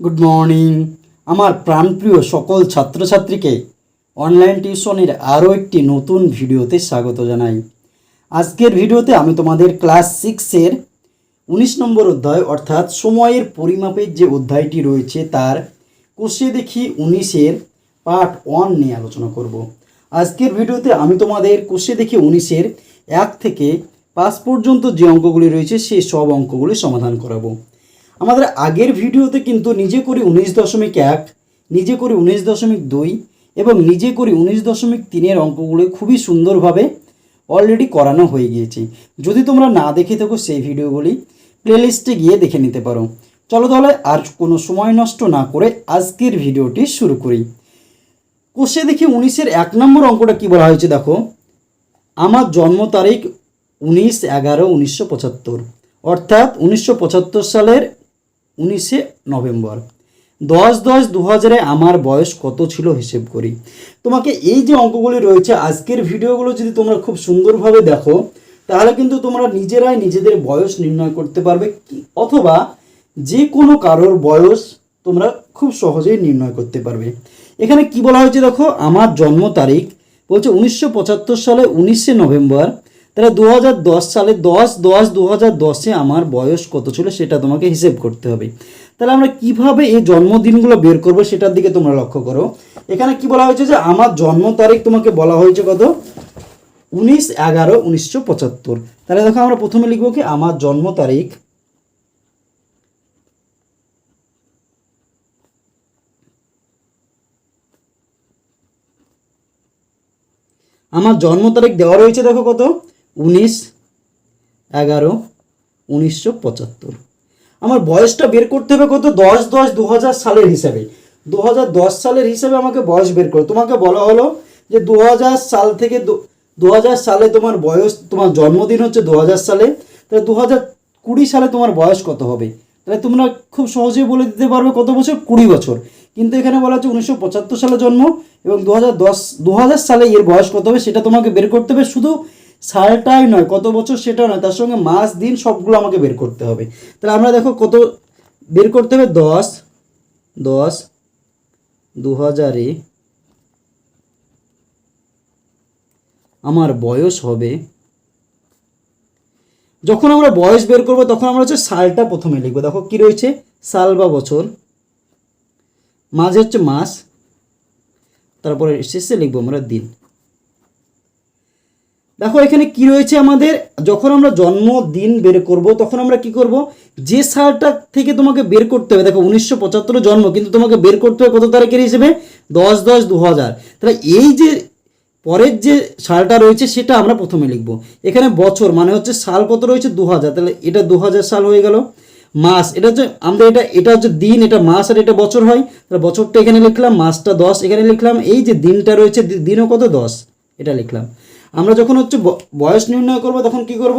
Good morning আমার প্রাণপ্রিয় সকল ছাত্রছাত্রীকে অনলাইন টিউশনের আরও একটি নতুন ভিডিওতে স্বাগত জানাই। আজকের ভিডিওতে আমি তোমাদের ক্লাস সিক্সের উনিশ নম্বর অধ্যায় অর্থাৎ সময়ের পরিমাপের যে অধ্যায়টি রয়েছে তার কোষে দেখি উনিশের পার্ট ওয়ান নিয়ে আলোচনা করব। আজকের ভিডিওতে আমি তোমাদের কোষে দেখি উনিশের এক থেকে পাঁচ পর্যন্ত যে অঙ্কগুলি রয়েছে সেই সব অঙ্কগুলি সমাধান করাবো। আমাদের আগের ভিডিওতে কিন্তু নিজে করি উনিশ দশমিক এক, নিজে করি উনিশ দশমিক দুই এবং নিজে করি উনিশ দশমিক তিনের অঙ্কগুলো খুবই সুন্দরভাবে অলরেডি করানো হয়ে গিয়েছে। যদি তোমরা না দেখে থাকো সেই ভিডিওগুলি প্লেলিস্টে গিয়ে দেখে নিতে পারো। চলো তাহলে আর কোনো সময় নষ্ট না করে আজকের ভিডিওটি শুরু করি। কোষে দেখি উনিশের এক নম্বর অঙ্কটা কি বলা হয়েছে দেখো। আমার জন্ম তারিখ উনিশ এগারো উনিশশো পঁচাত্তর, অর্থাৎ উনিশশো পঁচাত্তর সালের উনিশে নভেম্বর। দশ দশ দু হাজারে আমার বয়স কত ছিল হিসেব করি। তোমাকে এই যে অঙ্কগুলি রয়েছে, আজকের ভিডিওগুলো যদি তোমরা খুব সুন্দরভাবে দেখো, তাহলে কিন্তু তোমরা নিজেরাই নিজেদের বয়স নির্ণয় করতে পারবে অথবা যে কোনো কারোর বয়স তোমরা খুব সহজেই নির্ণয় করতে পারবে। এখানে কি বলা হয়েছে দেখো? আমার জন্ম তারিখ বলছে উনিশশো পঁচাত্তর সালে উনিশে নভেম্বর। তাহলে দু সালে দশ দশ দু দশে আমার বয়স কত ছিল সেটা তোমাকে হিসেব করতে হবে। তাহলে আমরা কীভাবে এই জন্মদিনগুলো বের করব সেটার দিকে তোমরা লক্ষ্য করো। এখানে কি বলা হয়েছে যে আমার জন্ম তারিখ তোমাকে বলা হয়েছে কত? উনিশ এগারো উনিশশো পঁচাত্তর। তাহলে দেখো আমরা প্রথমে লিখব কি? আমার জন্ম তারিখ। আমার জন্ম তারিখ দেওয়া রয়েছে দেখো কত? উনিশ, এগারো, উনিশশো পঁচাত্তর। আমার বয়সটা বের করতে হবে কত? দশ দশ দু হাজার সালের হিসাবে। দু হাজার দশ সালের হিসাবে আমাকে বয়স বের করো। তোমাকে বলা হলো যে দু হাজার সাল থেকে দু হাজার সালে তোমার বয়স, তোমার জন্মদিন হচ্ছে দু হাজার সালে। তাহলে দু হাজার কুড়ি সালে তোমার বয়স কত হবে? তাহলে তোমরা খুব সহজেই বলে দিতে পারবে কত বছর? কুড়ি বছর। কিন্তু এখানে বলা হচ্ছে উনিশশো পঁচাত্তর সালে জন্ম এবং দু হাজার দশ দু হাজার সালে এর বয়স কত হবে সেটা তোমাকে বের করতে হবে। শুধু সালটাই নয়, কত বছর সেটাও নয়, তার সঙ্গে মাস, দিন সবগুলো আমাকে বের করতে হবে। তাহলে আমরা দেখো কত বের করতে হবে, দশ দশ দু হাজারে আমার বয়স হবে, যখন আমরা বয়স বের করব তখন আমরা হচ্ছে সালটা প্রথমে লিখব। দেখো কি রয়েছে? সাল বা বছর, মাঝে হচ্ছে মাস, তারপরে শেষে লিখব আমরা দিন। দেখো, এখানে কি রয়েছে আমাদের? যখন আমরা জন্মদিন বের করব, তখন আমরা কি করব? যে সালটা থেকে তোমাকে বের করতে হবে, দেখো, উনিশশো পঁচাত্তরে জন্ম, কিন্তু তোমাকে বের করতে হবে কত তারিখের হিসেবে? দশ দশ দু হাজার তাহলে এই যে পরের যে সালটা রয়েছে, সেটা আমরা প্রথমে লিখব। এখানে বছর মানে হচ্ছে সাল কত রয়েছে? দু হাজার তাহলে এটা দু হাজার সাল হয়ে গেল। মাস, এটা হচ্ছে আমাদের এটা এটা হচ্ছে দিন, এটা মাস আর এটা বছর হয়। তাহলে বছরটা এখানে লিখলাম, মাসটা দশ, এখানে লিখলাম, এই যে দিনটা রয়েছে, দিনও কত? দশ। এটা লিখলাম। আমরা যখন হচ্ছে বয়স নির্ণয় করব, তখন কি করব?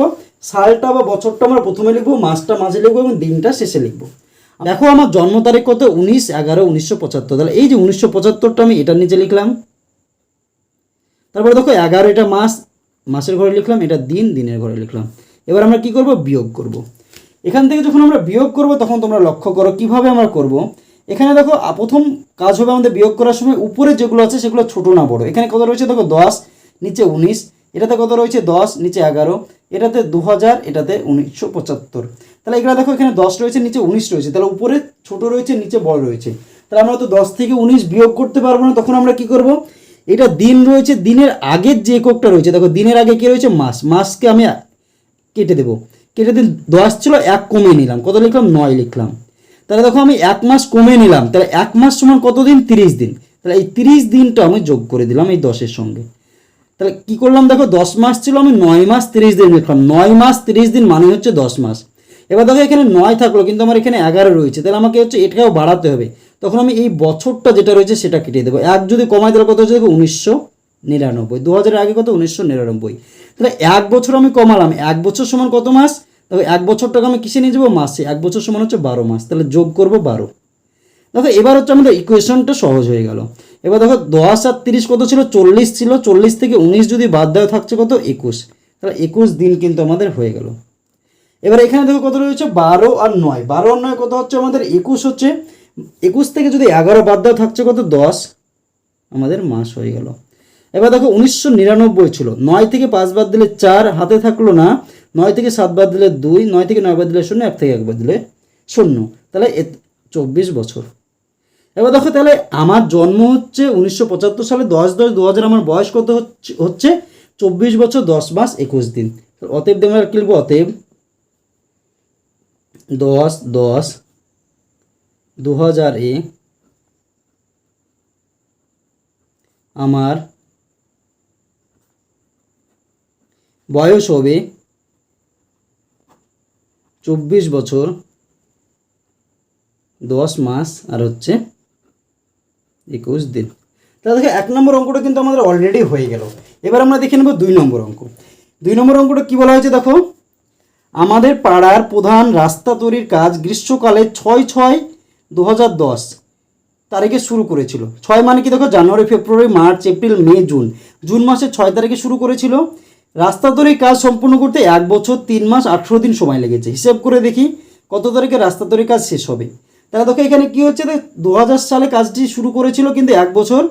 সালটা বা বছরটা আমরা প্রথমে লিখব, মাসটা মাঝে লিখব এবং দিনটা শেষে লিখব। দেখো আমার জন্ম তারিখ কত? উনিশ এগারো উনিশশো পঁচাত্তর। তাহলে এই যে উনিশশো পঁচাত্তরটা আমি এটার নিচে লিখলাম। তারপরে দেখো এগারো, এটা মাস। মাসের ঘরে লিখলাম, এটা দিন, দিনের ঘরে লিখলাম। এবার আমরা কি করব? বিয়োগ করব। এখান থেকে যখন আমরা বিয়োগ করব, তখন তোমরা লক্ষ্য করো কীভাবে আমরা করব। এখানে দেখো প্রথম কাজ হবে আমাদের বিয়োগ করার সময় উপরে যেগুলো আছে সেগুলো ছোট না বড়। এখানে কত রয়েছে? দেখো দশ। নিচে উনিশ, এটাতে কত রয়েছে দশ, নিচে এগারো, এটাতে দু হাজার এটাতে উনিশশো পঁচাত্তর। তাহলে এগুলো দেখো, এখানে দশ রয়েছে, নিচে উনিশ রয়েছে। তাহলে উপরে ছোট রয়েছে, নিচে বড় রয়েছে। তাহলে আমরা তো দশ থেকে উনিশ বিয়োগ করতে পারব না, তখন আমরা কি করব? এটা দিন রয়েছে, দিনের আগের যে এককটা রয়েছে, দেখো দিনের আগে কি রয়েছে? মাস। মাসকে আমি কেটে দেবো। কেটে দিন দশ ছিল, এক কমিয়ে নিলাম। কত লিখলাম? নয় লিখলাম। তাহলে দেখো, আমি এক মাস কমে নিলাম। তাহলে এক মাস সমান কত দিন তিরিশ দিন। তাহলে এই তিরিশ দিনটা আমি যোগ করে দিলাম এই দশের সঙ্গে। তাহলে কি করলাম দেখো, দশ মাস ছিল আমি নয় মাস তিরিশ দিন লিখলাম। নয় মাস তিরিশ দিন মানে হচ্ছে দশ মাস। এবার দেখো, এখানে নয় থাকল, কিন্তু আমার এখানে এগারো রয়েছে। তাহলে আমাকে হচ্ছে এটাকেও বাড়াতে হবে। তখন আমি এই বছরটা যেটা রয়েছে সেটা কেটে দেবো। এক যদি কমাই তাহলে কত হচ্ছে দেখো, উনিশশো নিরানব্বই। দু হাজারের আগে কত? উনিশশো নিরানব্বই। তাহলে এক বছর আমি কমালাম। এক বছর সমান কত মাস? তবে এক বছরটাকে আমি কিসে নিয়ে যাব? মাসে। এক বছর সমান হচ্ছে বারো মাস। তাহলে যোগ করব বারো। দেখো, এবার হচ্ছে আমাদের ইকুয়েশনটা সহজ হয়ে গেল। এবার দেখো দশ আর তিরিশ কত ছিল? চল্লিশ ছিল। চল্লিশ থেকে উনিশ যদি বাদ দেওয়া থাকছে কত? একুশ। তাহলে একুশ দিন কিন্তু আমাদের হয়ে গেল। এবার এখানে দেখো কত রয়েছে? বারো আর নয়। বারো আর নয় কত হচ্ছে আমাদের? একুশ হচ্ছে। একুশ থেকে যদি এগারো বাদ দেওয়া থাকছে কত? দশ। আমাদের মাস হয়ে গেল। এবার দেখো উনিশশো নিরানব্বই ছিল। নয় থেকে পাঁচ বাদ দিলে চার, হাতে থাকল না। নয় থেকে সাত বাদ দিলে দুই, নয় থেকে নয় বাদ দিলে শূন্য, এক থেকে এক বাদ দিলে শূন্য। তাহলে চব্বিশ বছর। এবার দেখো তাহলে আমার জন্ম হচ্ছে উনিশশো পঁচাত্তর সালে দশ দশ দু হাজার আমার বয়স কত হচ্ছে চব্বিশ বছর দশ মাস একুশ দিন। অতএব দিয়ে আমরা কি লিখব? অতএব দশ দশ দু হাজার এ আমার বয়স হবে চব্বিশ বছর দশ মাস, আর হচ্ছে একুশ দিন। তাহলে দেখো, এক নম্বর অঙ্কটা কিন্তু আমাদের অলরেডি হয়ে গেল। এবার আমরা দেখে নেব দুই নম্বর অঙ্ক। দুই নম্বর অঙ্কটা কী বলা হয়েছে দেখো? আমাদের পাড়ার প্রধান রাস্তা তৈরির কাজ গ্রীষ্মকালে ছয় ছয় দু হাজার দশ তারিখে শুরু করেছিল। ছয় মানে কি দেখো? January, February, March, April, May, June. June মাসের ছয় তারিখে শুরু করেছিল। রাস্তা তৈরির কাজ সম্পূর্ণ করতে এক বছর তিন মাস আঠেরো দিন সময় লেগেছে। হিসেব করে দেখি কত তারিখে রাস্তা তৈরির কাজ শেষ হবে। তাহলে দেখো এখানে কি হচ্ছে দু হাজার সালে কাজটি শুরু করেছিল কিন্তু এক বছর,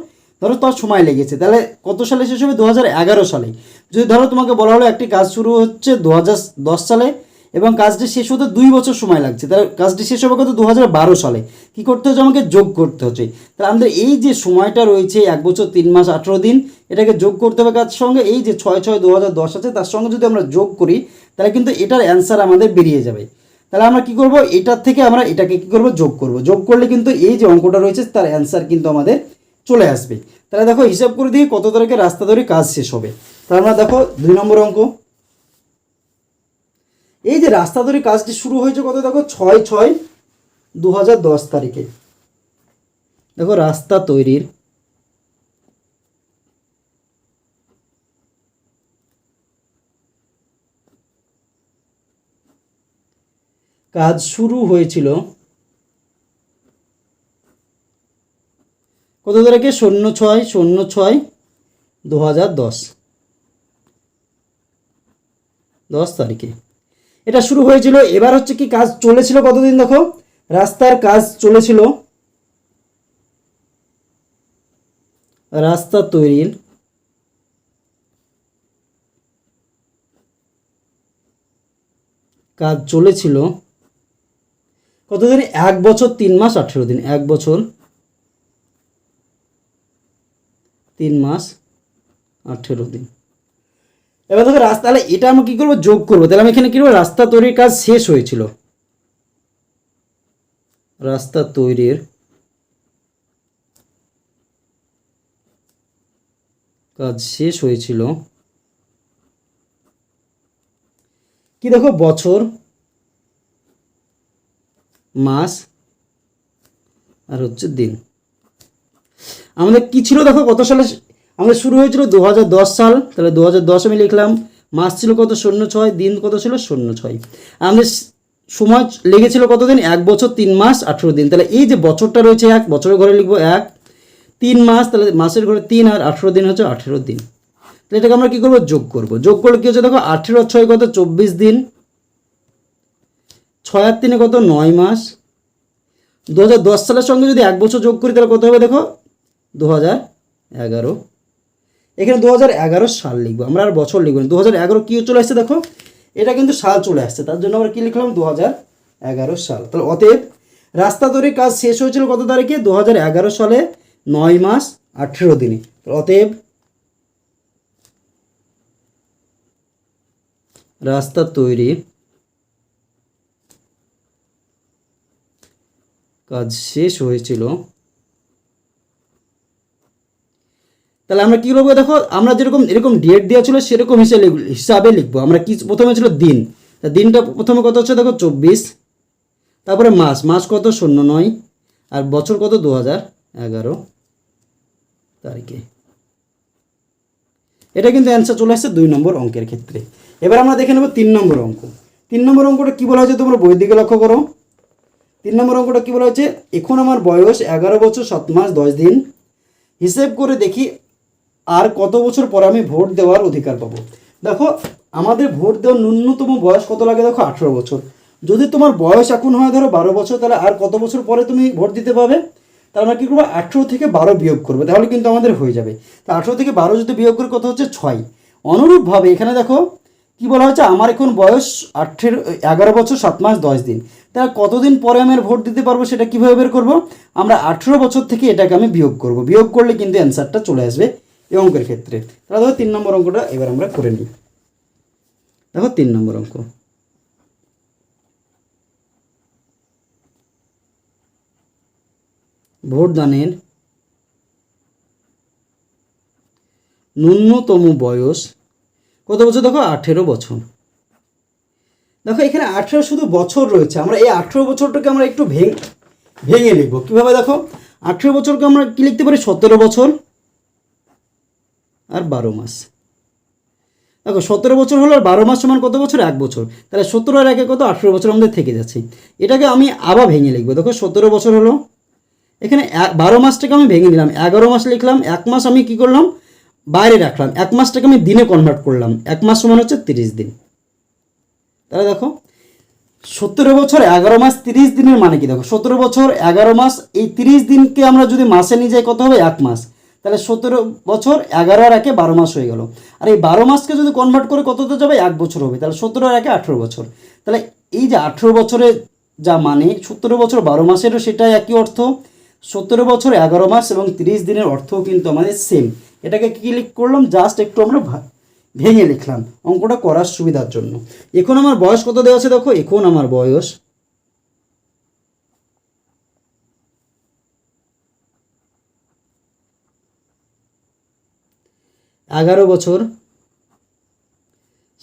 ধরো তার সময় লেগেছে। তাহলে কত সালে শেষ হবে? দু হাজার এগারো সালে। যদি ধরো তোমাকে বলা হলো একটি কাজ শুরু হচ্ছে দু হাজার দশ সালে এবং কাজটি শেষ হতে দুই বছর সময় লাগছে, তাহলে কাজটি শেষ হবে কত? দু হাজার বারো সালে। কী করতে হচ্ছে? আমাকে যোগ করতে হচ্ছে। তাহলে আমাদের এই যে সময়টা রয়েছে, এক বছর, তিন মাস, আঠেরো দিন, এটাকে যোগ করতে হবে কাজ সঙ্গে? এই যে ছয় ছয় দু আছে, তার সঙ্গে যদি আমরা যোগ করি, তাহলে কিন্তু এটার অ্যান্সার আমাদের বেরিয়ে যাবে। তাহলে আমরা কি করব? এটার থেকে আমরা এটাকে কি করব? যোগ করব। যোগ করলে কিন্তু এই যে অঙ্কটা রয়েছে, তার অ্যান্সার কিন্তু আমাদের চলে আসবে। তাহলে দেখো, হিসাব করে দিয়ে কত তারিখে রাস্তা ধরে কাজ শেষ হবে? তাহলে আমরা দেখো, দুই নম্বর অঙ্ক। এই যে রাস্তা ধরে কাজটি শুরু হয়েছে কত? দেখো, ছয় ছয় দু তারিখে। দেখো, রাস্তা তৈরির কাজ শুরু হয়েছিল। কত তারিখে? শূন্য ছয় শূন্য ছয়, দু হাজার দশ। দশ তারিখে। এটা শুরু হয়েছিল। এবার হচ্ছে কি কাজ চলেছিল কতদিন দেখো? রাস্তার কাজ চলেছিল। রাস্তা তৈরির। কাজ চলেছিল। কতদিন এক বছর তিন মাস, আঠেরো দিন। এক বছর তিন মাস, আঠেরো দিন। এবার দেখো রাস্তা, তাহলে এটা আমি কী করব? যোগ করব। তাহলে আমি এখানে কী করব? রাস্তা তৈরির কাজ শেষ হয়েছিল। রাস্তা তৈরির কাজ শেষ হয়েছিল। কি দেখো? বছর মাস আর হচ্ছে দিন। আমাদের কি ছিল দেখো, কত সালে আমাদের শুরু হয়েছিল? দু হাজার দশ সাল। তাহলে দু হাজার দশ আমি লিখলাম, মাস ছিল কত? শূন্য ছয় দিন কত ছিল? শূন্য ছয় আমাদের সময় লেগেছিল কতদিন? এক বছর, তিন মাস, আঠেরো দিন। তাহলে এই যে বছরটা রয়েছে এক, বছরের ঘরে লিখব এক, তিন মাস, তাহলে মাসের ঘরে তিন আর আঠেরো দিন হচ্ছে আঠেরো দিন। তাহলে এটাকে আমরা কী করব? যোগ করব। যোগ করলে কী হচ্ছে দেখো? আঠেরো ছয় কত? চব্বিশ দিন। ছয় আর তিনে কত? নয় মাস। দু হাজার দশ সালের সঙ্গে যদি এক বছর যোগ করি, তাহলে কত হবে দেখো? দু হাজার এগারো। এখানে দু হাজার এগারো সাল লিখব। আমরা আর বছর লিখব না। দু হাজার এগারো কী চলে আসছে দেখো? এটা কিন্তু সাল চলে আসছে। তার জন্য আমরা কী লিখলাম? দু হাজার এগারো সাল। তাহলে অতএব রাস্তা তৈরির কাজ শেষ হয়েছিল কত তারিখে? দু হাজার এগারো সালে, নয় মাস, আঠেরো দিনে। অতএব রাস্তা তৈরি কাজ শেষ হয়েছিল। তাহলে আমরা কী করব দেখো, আমরা যেরকম, এরকম ডেট দেওয়া ছিল সেরকম হিসাবে হিসাবে লিখব। আমরা কি, প্রথমে ছিল দিন। তা দিনটা প্রথমে কত হচ্ছে দেখো, চব্বিশ। তারপরে মাস মাস কত? শূন্য নয়। আর বছর কত? দু হাজার এগারো তারিখে। এটা কিন্তু অ্যান্সার চলে আসছে দুই নম্বর অঙ্কের ক্ষেত্রে। এবার আমরা দেখে নেব তিন নম্বর অঙ্ক। তিন নম্বর অঙ্কটা কী বলা হয়েছে তোমরা বইয়ের দিকে লক্ষ্য করো। তিন নম্বর অঙ্কটা কী বলা হয়েছে? এখন আমার বয়স এগারো বছর, সাত মাস, দশ দিন। হিসেব করে দেখি আর কত বছর পর আমি ভোট দেওয়ার অধিকার পাবো। দেখো, আমাদের ভোট দেওয়ার ন্যূনতম বয়স কত লাগে দেখো? আঠেরো বছর। যদি তোমার বয়স এখন হয় ধরো বারো বছর, তাহলে আর কত বছর পরে তুমি ভোট দিতে পাবে? তাহলে আমরা কী করব? আঠেরো থেকে বারো বিয়োগ করব। তাহলে কিন্তু আমাদের হয়ে যাবে। তা আঠেরো থেকে বারো যদি বিয়োগ করে, কত হচ্ছে? ছয়। অনুরূপভাবে এখানে দেখো কি বলা হয়েছে? আমার এখন বয়স আঠেরো, এগারো বছর, সাত মাস, দশ দিন। তাহলে কতদিন পরে আমি ভোট দিতে পারব সেটা কীভাবে বের করব? আমরা আঠেরো বছর থেকে এটাকে আমি বিয়োগ করব। বিয়োগ করলে কিন্তু অ্যান্সারটা চলে আসবে এই অঙ্কের ক্ষেত্রে। তাহলে দেখো তিন নম্বর অঙ্কটা এবার আমরা করে নিই। দেখো তিন নম্বর অঙ্ক। ভোটদানের ন্যূনতম বয়স কত বছর? দেখো, আঠেরো বছর। দেখো, এখানে আঠেরো শুধু বছর রয়েছে। আমরা এই আঠেরো বছরটাকে আমরা একটু ভেঙে ভেঙে লিখব। কীভাবে দেখো? আঠেরো বছরকে আমরা কী লিখতে পারি? সতেরো বছর আর বারো মাস। দেখো, সতেরো বছর হলো আর বারো মাস সমান কত বছর? এক বছর। তাহলে সতেরো আর একে কত? আঠেরো বছর আমাদের থেকে যাচ্ছে। এটাকে আমি আবার ভেঙে লিখব। দেখো, সতেরো বছর হলো। এখানে বারো মাসটাকে আমি ভেঙে নিলাম এগারো মাস লিখলাম। এক মাস আমি কি করলাম? বাইরে রাখলাম। এক মাসটাকে আমি দিনে কনভার্ট করলাম। এক মাস সমান হচ্ছে তিরিশ দিন। তাহলে দেখো সতেরো বছর এগারো মাস তিরিশ দিনের মানে কি? দেখো সতেরো বছর এগারো মাস, এই তিরিশ দিনকে আমরা যদি মাসে নিয়ে যাই, কত হবে? এক মাস। তাহলে সতেরো বছর এগারো আর একে বারো মাস হয়ে গেল। আর এই বারো মাসকে যদি কনভার্ট করে কততে যাবে? এক বছর হবে। তাহলে সতেরো আর একে আঠেরো বছর। তাহলে এই যে আঠেরো বছরে যা মানে সতেরো বছর বারো মাসেরও সেটাই একই অর্থ। সতেরো বছর এগারো মাস এবং তিরিশ দিনের অর্থও কিন্তু আমাদের সেম এটাকে কী লিখ করলাম? জাস্ট একটু আমরা ভেঙে লিখলাম। অঙ্কটা করার সুবিধার জন্য। এখন আমার বয়স কত দেওয়া আছে দেখো? এখন আমার বয়স এগারো বছর,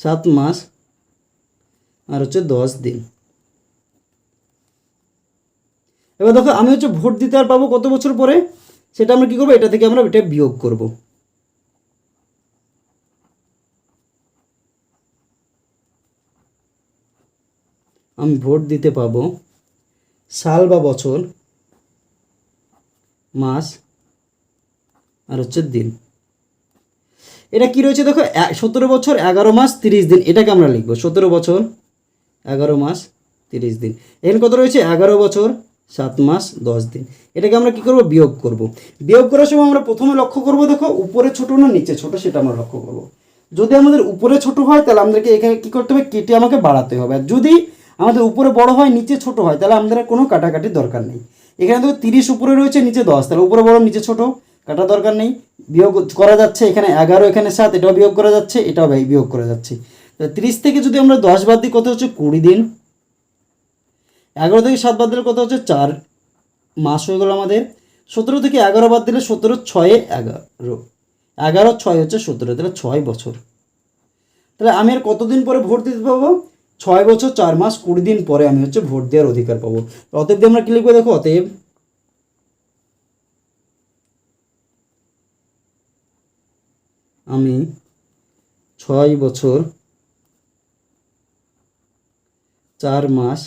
সাত মাস, আর হচ্ছে দশ দিন। এবার দেখো, আমি হচ্ছে ভোট দিতে আর পাবো কত বছর পরে? সেটা আমরা কী করব? এটা থেকে আমরা এটা বিয়োগ করব। আমি ভোট দিতে পাবো। সাল বা বছর, মাস, আর হচ্ছে দিন। এটা কি রয়েছে দেখো? সতেরো বছর, এগারো মাস, তিরিশ দিন। এটাকে আমরা লিখব, সতেরো বছর, এগারো মাস, তিরিশ দিন। এখানে কত রয়েছে? এগারো বছর, সাত মাস, দশ দিন। এটাকে আমরা কি করব? বিয়োগ করব। বিয়োগ করার সময় আমরা প্রথমে লক্ষ্য করব, দেখো, উপরে ছোট না নিচে ছোট, সেটা আমরা লক্ষ্য করব। যদি আমাদের উপরে ছোট হয়, তাহলে আমাদেরকে এখানে কি করতে হবে? কেটে আমাকে বাড়াতে হবে। আর যদি আমাদের উপরে বড় হয়, নিচে ছোট হয়, তাহলে আমাদের কোনো কাটাকাটির দরকার নেই। এখানে দেখো তিরিশ উপরে রয়েছে, নিচে দশ, তাহলে উপরে বড়, নিচে ছোট কাটা দরকার নেই। বিয়োগ করা যাচ্ছে এখানে এগারো, এখানে সাত, এটাও বিয়োগ করা যাচ্ছে, এটাও বিয়োগ করা যাচ্ছে। তিরিশ থেকে যদি আমরা দশ বাদ দিই, কত হচ্ছে? কুড়ি দিন। এগারো থেকে সাত বাদ দিলে কত হচ্ছে? চার মাস হয়ে গেল আমাদের। সতেরো থেকে এগারো বাদ দিলে সতেরো, ছয়ে, এগারো। এগারো, ছয় হচ্ছে সতেরো, তাহলে ছয় বছর। তাহলে আমি আর কতদিন পরে ভোট দিতে পাবো ছয় বছর, চার মাস, কুড়ি দিন পরে আমি হচ্ছে ভোট দেওয়ার অধিকার পাবো। অতএব আমরা কি লিখব দেখো? অতএব আমি ছয় বছর, চার মাস,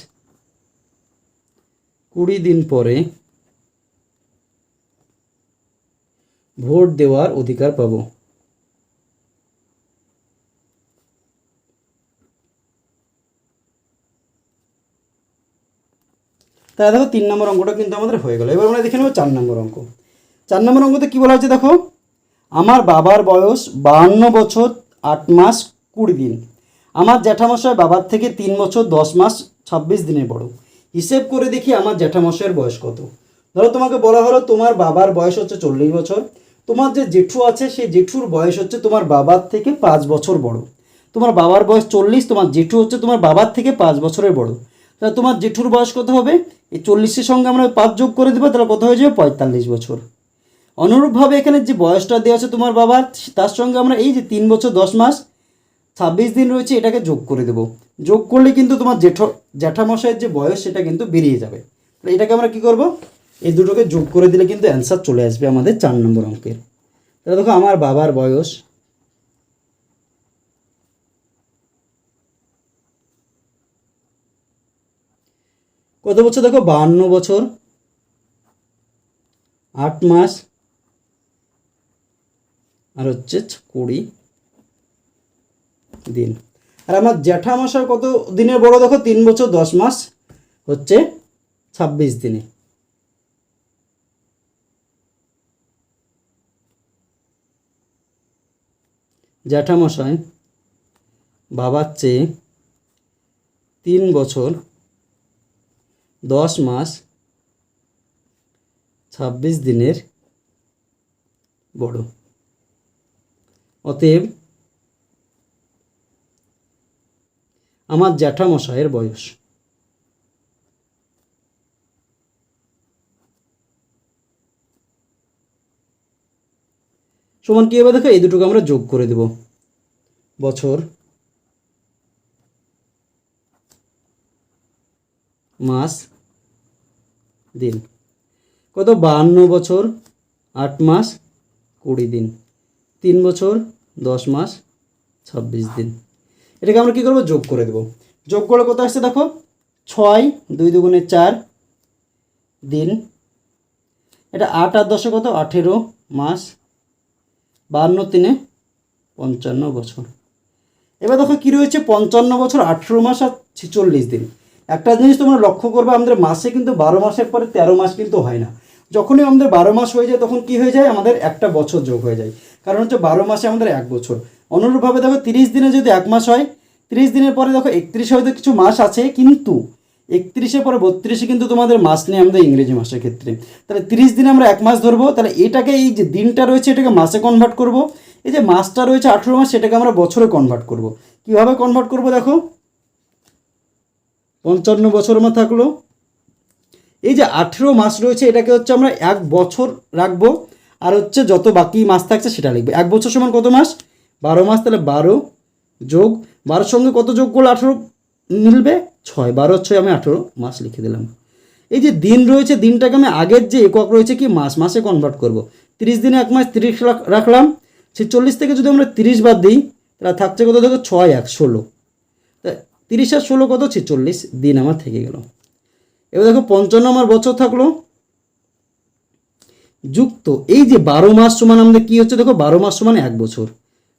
কুড়ি দিন পরে ভোট দেওয়ার অধিকার পাবো। তাহলে দেখো তিন নম্বর অঙ্কটা কিন্তু আমাদের হয়ে গেল। এবার আমরা দেখে নেব চার নম্বর অঙ্ক। চার নম্বর অঙ্কতে কী বলা হচ্ছে দেখো? আমার বাবার বয়স বাহান্ন বছর আট মাস কুড়ি দিন। আমার জ্যাঠামশাই বাবার থেকে তিন বছর দশ মাস ছাব্বিশ দিনে বড়। হিসেব করে দেখি আমার জ্যাঠামশাইয়ের বয়স কত। ধরো তোমাকে বলা হলো তোমার বাবার বয়স হচ্ছে চল্লিশ বছর। তোমার যে জেঠু আছে, সেই জেঠুর বয়স হচ্ছে তোমার বাবার থেকে পাঁচ বছর বড়। তোমার বাবার বয়স চল্লিশ, তোমার জেঠু হচ্ছে তোমার বাবার থেকে পাঁচ বছরের বড়। তাহলে তোমার জেঠুর বয়স কত হবে? এই চল্লিশের সঙ্গে আমরা পাঁচ যোগ করে দেবো, তাহলে কত হয়ে যাবে? পঁয়তাল্লিশ বছর। অনুরূপভাবে এখানে যে বয়সটা দেওয়া আছে তোমার বাবার, তার সঙ্গে আমরা এই যে তিন বছর, দশ মাস, ছাব্বিশ দিন রয়েছে, এটাকে যোগ করে দেবো। যোগ করলে কিন্তু তোমার জেঠ, জ্যাঠামশাইয়ের যে বয়স, সেটা কিন্তু বেরিয়ে যাবে। এটাকে আমরা কি করব? এই দুটোকে যোগ করে দিলে কিন্তু অ্যান্সার চলে আসবে আমাদের চার নম্বর অঙ্কের। তাহলে দেখো, আমার বাবার বয়স কত বছর? দেখো, বাহান্ন বছর। আট মাস। আর হচ্ছে কুড়ি দিন। আর আমার জ্যাঠামশাই কত দিনের বড়? দেখো, তিন বছর, দশ মাস। হচ্ছে ছাব্বিশ দিনে। জ্যাঠামশাই বাবার চেয়ে তিন বছর দশ মাস, ছাব্বিশ দিনের বড় অতএব আমার জ্যাঠামশাইয়ের বয়স। সমান কী হবে দেখো? এই দুটোকে আমরা যোগ করে দেব। বছর, মাস দিন। কত? বাহান্ন বছর, আট মাস, কুড়ি দিন। তিন বছর, দশ মাস, ছাব্বিশ দিন। এটাকে আমরা কী করব? যোগ করে দেবো। যোগ করলে কত আসছে দেখো? ছয়, দুই দুগুণে চার দিন। এটা আট আর দশে কত? আঠেরো মাস। বাহান্ন তিনে পঞ্চান্ন বছর। এবার দেখো কী রয়েছে? পঞ্চান্ন বছর, আঠেরো মাস আর ছেচল্লিশ দিন। একটা জিনিস তোমরা লক্ষ্য করবে, আমাদের মাসে কিন্তু বারো মাসের পরে তেরো মাস কিন্তু হয় না। যখনই আমাদের বারো মাস হয়ে যায়, তখন কি হয়ে যায়? আমাদের একটা বছর যোগ হয়ে যায়। কারণ হচ্ছে বারো মাসে আমাদের এক বছর। অনুরূপভাবে দেখো, তিরিশ দিনে যদি এক মাস হয়, তিরিশ দিনের পরে দেখো, একত্রিশে হয়তো কিছু মাস আছে, কিন্তু একত্রিশের পরে বত্রিশে কিন্তু তোমাদের মাস নেই আমাদের ইংরেজি মাসের ক্ষেত্রে। তাহলে তিরিশ দিনে আমরা এক মাস ধরবো, তাহলে এটাকে এই যে দিনটা রয়েছে, এটাকে মাসে কনভার্ট করব। এই যে মাসটা রয়েছে আঠেরো মাস, সেটাকে আমরা বছরে কনভার্ট করব। কীভাবে কনভার্ট করব দেখো? পঞ্চান্ন বছর আমার থাকল। এই যে আঠেরো মাস রয়েছে, এটাকে হচ্ছে আমরা এক বছর রাখব। আর হচ্ছে যত বাকি মাস থাকছে সেটা লিখব। এক বছর সমান কত মাস? বারো মাস, তাহলে বারো যোগ। বারোর সঙ্গে কত যোগ করলে আঠেরো মিলবে? ছয়। বারো, ছয় আমি আঠেরো মাস লিখে দিলাম। এই যে দিন রয়েছে, দিনটাকে আমি আগের যে একক রয়েছে কি, মাস, মাসে কনভার্ট করব। তিরিশ দিনে এক মাস তিরিশ রাখ- রাখলাম। সেই চল্লিশ থেকে যদি আমরা তিরিশ বাদ দিই, তাহলে থাকছে কত দেখো? ছয়, এক, ষোলো। তিরিশ আর ষোলো কত? ছেচল্লিশ। দিন আমার থেকে গেল। এবার দেখো, পঞ্চান্ন আমার বছর থাকল। যুক্ত। এই যে বারো মাস সমান আমাদের কী হচ্ছে? দেখো, বারো মাস সমান এক বছর।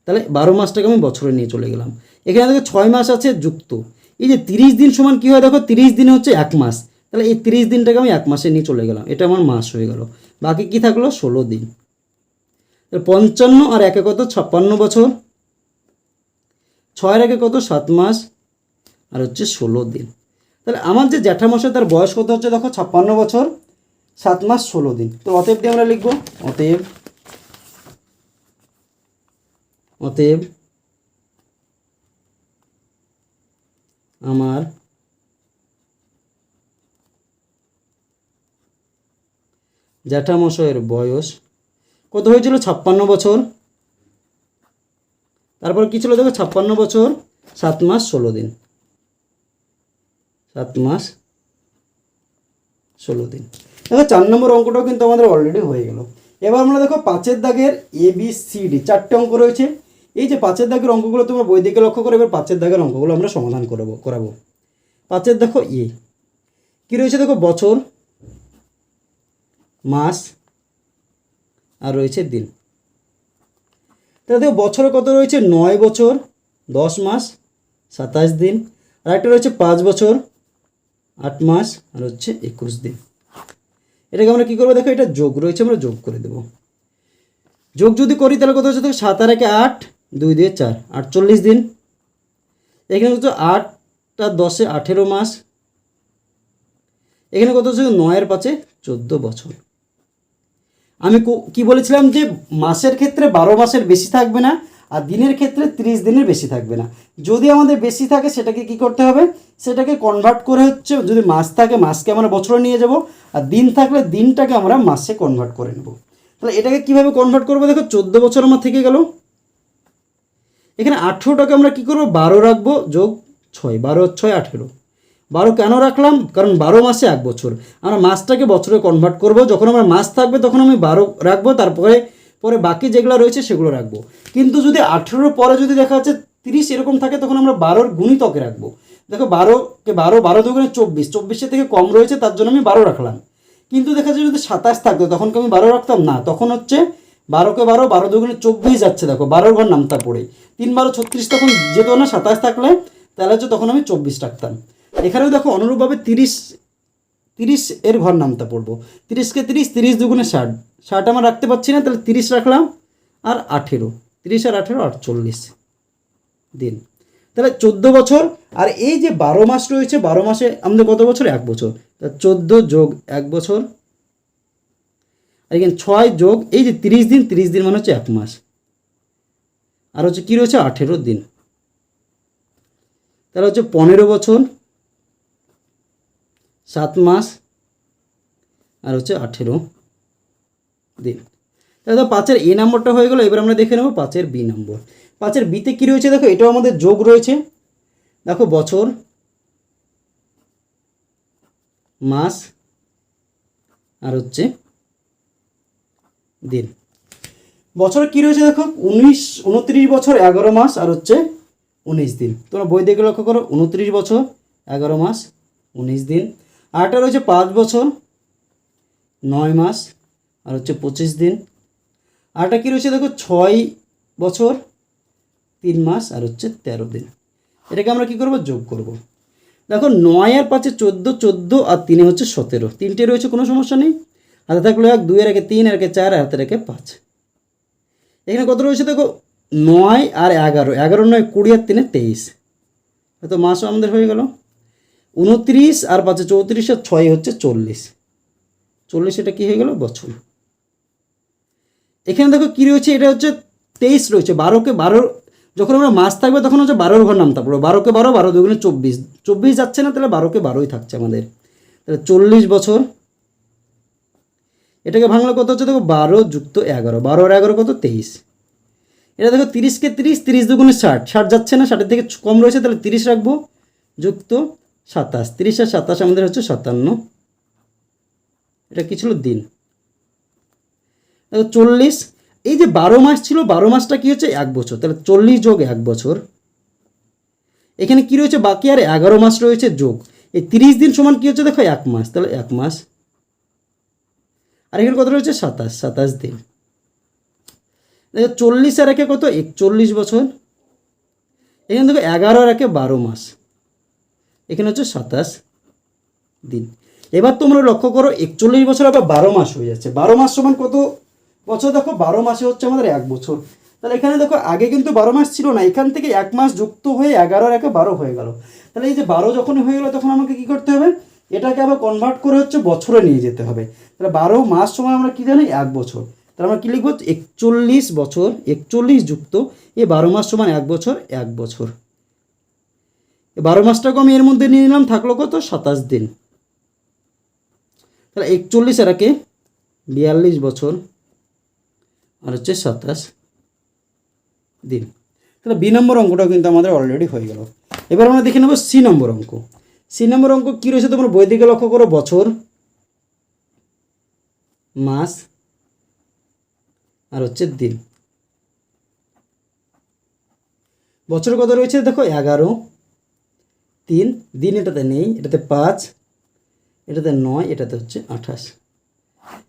তাহলে বারো মাসটাকে আমি বছরে নিয়ে চলে গেলাম। এখানে দেখো, ছয় মাস আছে যুক্ত। এই যে তিরিশ দিন সমান কী হয়? দেখো, তিরিশ দিনে হচ্ছে এক মাস। তাহলে এই তিরিশ দিনটাকে আমি এক মাসে নিয়ে চলে গেলাম। এটা আমার মাস হয়ে গেল। বাকি কি থাকল? ষোলো দিন। পঞ্চান্ন আর একে কত? ছাপ্পান্ন বছর। ছয়ের একে কত? সাত মাস। আর হচ্ছে ষোলো দিন। তাহলে আমার যে জ্যাঠামশাই তার বয়স কত হচ্ছে দেখো? ছাপ্পান্ন বছর। সাত মাস ষোলো দিন। তো অতএব দিয়ে আমরা লিখব? অতএব অতএব আমার জ্যাঠামশাইয়ের বয়স কত হয়েছিল? ছাপ্পান্ন বছর। তারপর কী ছিল দেখো? ছাপ্পান্ন বছর, সাত মাস, ষোলো দিন। সাত মাস, ষোলো দিন। দেখো, চার নম্বর অঙ্কটাও কিন্তু আমাদের অলরেডি হয়ে গেল। এবার আমরা দেখো পাঁচের দাগের এ বি সি ডি চারটে অঙ্ক রয়েছে। এই যে পাঁচের দাগের অঙ্কগুলো তোমরা বই দিকে লক্ষ্য করে, এবার পাঁচের দাগের অঙ্কগুলো আমরা সমাধান করাবো করাবো। পাঁচের দেখো এ কী রয়েছে দেখো? বছর, মাস, আর রয়েছে দিন। তাহলে দেখো, বছরে কত রয়েছে? নয় বছর, দশ মাস, সাতাশ দিন। আর একটা রয়েছে পাঁচ বছর আট মাস আর হচ্ছে একুশ দিন। এটাকে আমরা কী করব? দেখো, এটা যোগ রয়েছে, আমরা যোগ করে দেবো। যোগ যদি করি, তাহলে কত হচ্ছে? সাত আর একে আট, দুই দিয়ে চার, আটচল্লিশ দিন। এখানে হচ্ছে? আটটা দশে আঠেরো মাস। এখানে কত হচ্ছে? নয়ের পাঁচে চোদ্দ বছর। আমি কি বলেছিলাম যে, মাসের ক্ষেত্রে বারো মাসের বেশি থাকবে না আর দিনের ক্ষেত্রে তিরিশ দিনের বেশি থাকবে না। যদি আমাদের বেশি থাকে, সেটাকে কি করতে হবে? সেটাকে কনভার্ট করে হচ্ছে, যদি মাস থাকে, মাসকে আমরা বছরে নিয়ে যাব, আর দিন থাকলে দিনটাকে আমরা মাসে কনভার্ট করে নেব। তাহলে এটাকে কীভাবে কনভার্ট করব? দেখো, চোদ্দ বছর আমার থেকে গেল। এখানে আঠেরোটাকে আমরা কি করব? বারো রাখব, যোগ ছয়, বারো, ছয়, আঠেরো। বারো কেন রাখলাম? কারণ বারো মাসে এক বছর। আমরা মাসটাকে বছরে কনভার্ট করব। যখন আমার মাস থাকবে, তখন আমি বারো রাখব, তারপরে পরে বাকি যেগুলো রয়েছে সেগুলো রাখব। কিন্তু যদি আঠেরোর পরে যদি দেখা যাচ্ছে তিরিশ এরকম থাকে, তখন আমরা বারোর গুণিতকে রাখব। দেখো বারোকে বারো বারো দুগুণে চব্বিশ, চব্বিশের থেকে কম রয়েছে, তার জন্য আমি বারো রাখলাম। কিন্তু দেখা যাচ্ছে যদি সাতাশ থাকতো, তখন কি আমি বারো রাখতাম? না, তখন হচ্ছে বারোকে বারো বারো দুগুণে চব্বিশ যাচ্ছে, দেখো, বারোর ঘর নামতা পড়ে। তিন, বারো, ছত্রিশ তখন যেত না, সাতাশ থাকলে, তাহলে হচ্ছে তখন আমি চব্বিশ রাখতাম। এখানেও দেখো অনুরূপভাবে তিরিশ তিরিশ এর ঘর নামতা পড়ব। তিরিশকে তিরিশ তিরিশ দুগুণে ষাট। ষাট আমার রাখতে পারছি না, তাহলে তিরিশ রাখলাম, আর আঠেরো। তিরিশ আর আঠেরো, আটচল্লিশ দিন। তাহলে চোদ্দ বছর, আর এই যে বারো মাস রয়েছে, বারো মাসে আমাদের কত বছর? এক বছর। তা চোদ্দ যোগ এক বছর, আর এখানে ছয় যোগ, এই যে তিরিশ দিন তিরিশ দিন মানে হচ্ছে এক মাস। আর হচ্ছে কী রয়েছে? আঠেরো দিন। তাহলে হচ্ছে পনেরো বছর, সাত মাস, আর হচ্ছে আঠেরো। দিন। তাহলে তো পাঁচের এ নম্বরটা হয়ে গেলো, এবার আমরা দেখে নেব পাঁচের বি নম্বর। পাঁচের বিতে কী রয়েছে দেখো? এটাও আমাদের যোগ রয়েছে। দেখো, বছর, মাস, আর হচ্ছে দিন। বছরে কী রয়েছে দেখো? উনিশ, উনত্রিশ বছর, এগারো মাস, আর হচ্ছে উনিশ দিন। তোমরা বই দেখে লক্ষ্য করো, উনত্রিশ বছর, এগারো মাস, উনিশ দিন। আরটা রয়েছে পাঁচ বছর, নয় মাস আর হচ্ছে পঁচিশ দিন। আরটা কী রয়েছে দেখো, ছয় বছর, তিন মাস আর হচ্ছে তেরো দিন। এটাকে আমরা কী করব? যোগ করব। দেখো, নয় আর পাঁচে চোদ্দ চোদ্দ আর তিনে হচ্ছে সতেরো। তিনটে রয়েছে, কোনো সমস্যা নেই। হাতে থাকল এক দুইয়ের একে তিন একে চার, আর হাতের একে পাঁচ। এখানে কত রয়েছে দেখো? নয় আর এগারো। এগারো নয়, কুড়ি আর তিনে তেইশ। হয়তো মাসও আমাদের হয়ে গেল। উনত্রিশ আর পাঁচে চৌত্রিশ আর ছয় হচ্ছে চল্লিশ। চল্লিশ এটা কী হয়ে গেল? বছর। এখানে দেখো কী রয়েছে? এটা হচ্ছে তেইশ রয়েছে, বারোকে বারো, যখন আমরা মাস থাকবে তখন হচ্ছে বারোর ঘর নামতা পড়বে বারোকে বারো বারো দুগুণে চব্বিশ। চব্বিশ যাচ্ছে না, তাহলে বারোকে বারোই থাকছে আমাদের। তাহলে চল্লিশ বছর। এটাকে ভাঙলে কত হচ্ছে? দেখো বারো যুক্ত এগারো। বারো আর এগারো কত? তেইশ। এটা দেখো তিরিশকে তিরিশ তিরিশ দুগুণে ষাট। ষাট যাচ্ছে না, ষাটের থেকে কম রয়েছে, তাহলে তিরিশ রাখব যুক্ত সাতাশ। তিরিশ আর সাতাশ আমাদের হচ্ছে সাতান্ন। এটা কি ছিল দিন? চল্লিশ, এই যে বারো মাস ছিল, বারো মাসটা কি হচ্ছে? এক বছর। তাহলে চল্লিশ যোগ এক বছর। এখানে কি রয়েছে বাকি? আর এগারো মাস রয়েছে যোগ। এই তিরিশ দিন সমান কি হচ্ছে? দেখো, এক মাস। তাহলে এক মাস। আর এখানে কত রয়েছে? সাতাশ সাতাশ দিন। দেখো চল্লিশ আর একে কত? একচল্লিশ বছর। এখানে দেখো, এগারো আর একে বারো মাস। এখানে হচ্ছে সাতাশ দিন। এবার তোমরা লক্ষ্য করো, একচল্লিশ বছর আবার বারো মাস হয়ে যাচ্ছে। বারো মাস সমান কত? বছর দেখো বারো মাসে হচ্ছে আমাদের এক বছর। তাহলে এখানে দেখো আগে কিন্তু বারো মাস ছিল না, এখান থেকে এক মাস যুক্ত হয়ে এগারো একে বারো হয়ে গেল। তাহলে এই যে বারো যখন হয়ে গেলো তখন আমাকে কী করতে হবে? এটাকে আবার কনভার্ট করে হচ্ছে বছরে নিয়ে যেতে হবে। তাহলে বারো মাস সময় আমরা কী জানি? এক বছর। তাহলে আমরা কী লিখব? একচল্লিশ বছর, একচল্লিশ যুক্ত, এই বারো মাস সমান এক বছর এক বছর। বারো মাসটাকে আমি এর মধ্যে নিয়ে নিলাম, থাকল কত? সাতাশ দিন। তাহলে একচল্লিশ আর একে বিয়াল্লিশ বছর আর হচ্ছে সাতাশ দিন। তাহলে বি নম্বর অঙ্কটাও কিন্তু আমাদের অলরেডি হয়ে গেল। এবার আমরা দেখে নেব সি নম্বর অঙ্ক। সি নম্বর অঙ্ক কী রয়েছে তোমরা বই দিকে লক্ষ্য করো? বছর, মাস, আর হচ্ছে দিন। বছর কত রয়েছে দেখো এগারো, তিন, দিন এটাতে নেই, এটাতে পাঁচ, এটাতে নয়, এটাতে হচ্ছে আঠাশ।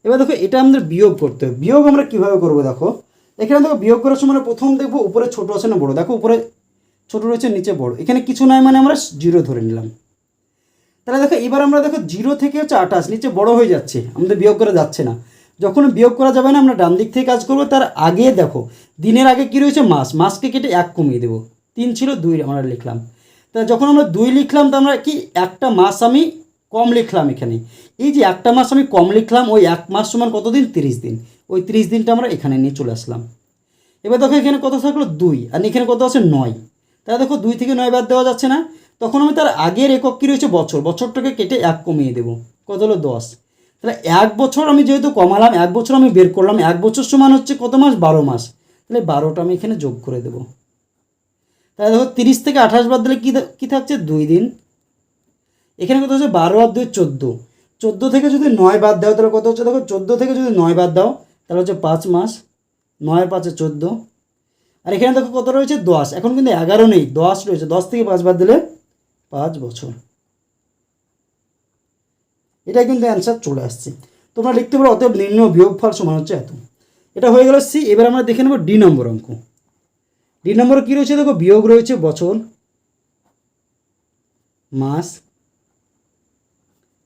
এবার দেখো, এটা আমাদের বিয়োগ করতে হবে। বিয়োগ আমরা কীভাবে করব দেখো? এখানে দেখো, বিয়োগ করার সময় প্রথম দেখব উপরে ছোট আছে না বড়। দেখো, উপরে ছোট রয়েছে, নিচে বড়। এখানে কিছু নয় মানে আমরা জিরো ধরে নিলাম। তাহলে দেখো, এবার আমরা দেখো, জিরো থেকে হচ্ছে আঠাশ, নিচে বড় হয়ে যাচ্ছে। আমাদের বিয়োগ করা যাচ্ছে না। যখন বিয়োগ করা যাবে না, আমরা ডান দিক থেকে কাজ করব। তার আগে দেখো, দিনের আগে কী রয়েছে? মাস। মাসকে কেটে এক কমিয়ে দেবো। তিন ছিল দুই, আমরা লিখলাম। তা যখন আমরা দুই লিখলাম তো আমরা কি? একটা মাস আমি কম লিখলাম এখানে। এই যে একটা মাস আমি কম লিখলাম, ওই এক মাস সমান কত দিন তিরিশ দিন। ওই তিরিশ দিনটা আমরা এখানে নিয়ে চলে আসলাম। এবার দেখো এখানে কত থাকল? দুই। আর এখানে কত আছে? নয়। তাহলে দেখো দুই থেকে নয় বাদ দেওয়া যাচ্ছে না। তখন আমি তার আগের একক কী রয়েছে? বছর। বছরটাকে কেটে এক কমিয়ে দেবো। কত হলো? দশ। তাহলে এক বছর আমি যেহেতু কমালাম, এক বছর আমি বের করলাম, এক বছর সমান হচ্ছে কত মাস? বারো মাস। তাহলে বারোটা আমি এখানে যোগ করে দেবো। তাহলে দেখো তিরিশ থেকে আঠাশ বাদ দিলে কী কী থাকছে? দুই দিন। এখানে কত হচ্ছে? বারো আর দুই চোদ্দ। চোদ্দ থেকে যদি নয় বাদ দাও, তাহলে কত হচ্ছে? দেখো, চোদ্দ থেকে যদি নয় বাদ দাও, তাহলে হচ্ছে পাঁচ মাস। নয়, পাঁচে চোদ্দ। আর এখানে দেখো কত রয়েছে? দশ। এখন কিন্তু এগারো নেই, দশ রয়েছে। দশ থেকে পাঁচ বাদ দিলে পাঁচ বছর। এটা কিন্তু অ্যান্সার চলে আসছে। তোমরা লিখতে পারো, অতএব নিম্ন বিয়োগফল সমান হচ্ছে এত। এটা হয়ে গেল সি, এবার আমরা দেখে নেব ডি নম্বর অঙ্ক। ডি নম্বর কী রয়েছে? দেখো, বিয়োগ রয়েছে বছর, মাস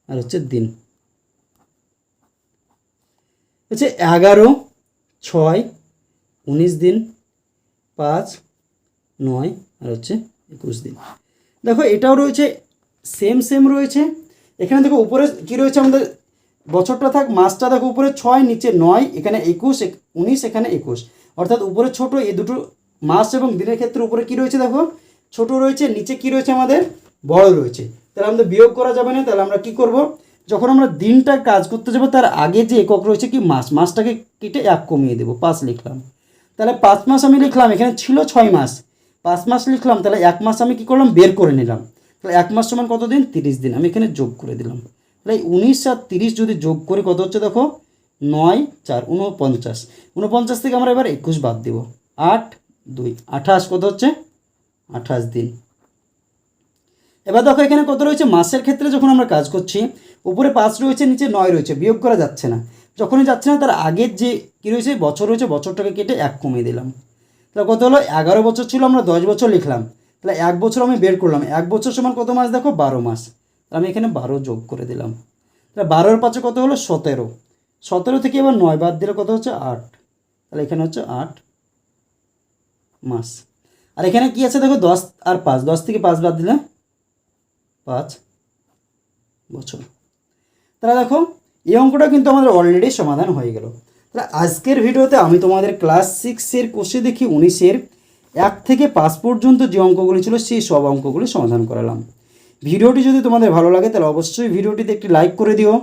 আর হচ্ছে দিন। হচ্ছে এগারো, ছয়, উনিশ দিন, পাঁচ, নয় আর হচ্ছে একুশ দিন। দেখো, এটাও রয়েছে সেম সেম রয়েছে। এখানে দেখো, উপরে কী রয়েছে আমাদের? বছরটা থাক, মাসটা দেখো, উপরে ছয়, নিচে নয়, এখানে একুশ, এক- উনিশ, এখানে একুশ। অর্থাৎ উপরে ছোট, এই দুটো মাস এবং দিনের ক্ষেত্রে উপরে কী রয়েছে দেখো? ছোট রয়েছে, নিচে কী রয়েছে আমাদের? বড় রয়েছে। তাহলে আমাদের বিয়োগ করা যাবে না, তাহলে আমরা কি করব? যখন আমরা দিনটা কাজ করতে যাব, তার আগে যে একক রয়েছে কি মাস? মাসটাকে কেটে এক কমিয়ে দেবো, পাঁচ লিখলাম। তাহলে পাঁচ মাস আমি লিখলাম, এখানে ছিল ছয় মাস। পাঁচ মাস লিখলাম, তাহলে এক মাস আমি কি করলাম? বের করে নিলাম। তাহলে এক মাস সমান কত দিন? তিরিশ দিন। আমি এখানে যোগ করে দিলাম। তাহলে উনিশ আর তিরিশ যদি যোগ করে, কত হচ্ছে দেখো? নয়, চার উনপঞ্চাশ উনপঞ্চাশ থেকে আমরা এবার একুশ বাদ দিব। আট, দুই, আঠাশ, কত হচ্ছে? আঠাশ দিন। এবার দেখো এখানে কত রয়েছে? মাসের ক্ষেত্রে যখন আমরা কাজ করছি, উপরে পাঁচ রয়েছে, নিচে নয় রয়েছে, বিয়োগ করা যাচ্ছে না। যখনই যাচ্ছে না, তার আগের যে কী রয়েছে, বছর রয়েছে, বছরটাকে কেটে এক কমিয়ে দিলাম। তাহলে কত হলো? এগারো বছর ছিল, আমরা দশ বছর লিখলাম। তাহলে এক বছর আমি বের করলাম। এক বছর সমান কত মাস? দেখো, বারো মাস। আমি এখানে বারো যোগ করে দিলাম। তাহলে বারোর পাঁচে কত হলো? সতেরো। সতেরো থেকে এবার নয় বাদ দিলে কত হচ্ছে? আট। তাহলে এখানে হচ্ছে আট মাস। আর এখানে কী আছে? দেখো, দশ আর পাঁচ। দশ থেকে পাঁচ বাদ দিলে পাঁচ বছর। তাহলে দেখো, এই অঙ্কটা কিন্তু আমাদের অলরেডি সমাধান হয়ে গেল। তাহলে আজকের ভিডিওতে আমি তোমাদের ক্লাস সিক্সের কোষে দেখি উনিশের এক থেকে পাঁচ পর্যন্ত যে অঙ্কগুলি ছিল, সেই সব অঙ্কগুলি সমাধান করালাম। ভিডিওটি যদি তোমাদের ভালো লাগে, তাহলে অবশ্যই ভিডিওটিতে একটি লাইক করে দিও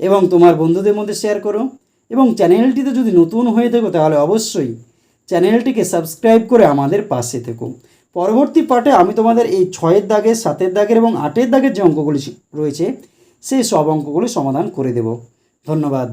এবং তোমার বন্ধুদের মধ্যে শেয়ার করো। এবং চ্যানেলটিতে যদি নতুন হয়ে থাকো, তাহলে অবশ্যই চ্যানেলটিকে সাবস্ক্রাইব করে আমাদের পাশে থেকো। পরবর্তী পার্টে আমি তোমাদের এই ছয়ের দাগের, সাতের দাগের এবং আটের দাগের যে অঙ্কগুলি রয়েছে, সেই সব অঙ্কগুলি সমাধান করে দেব। ধন্যবাদ।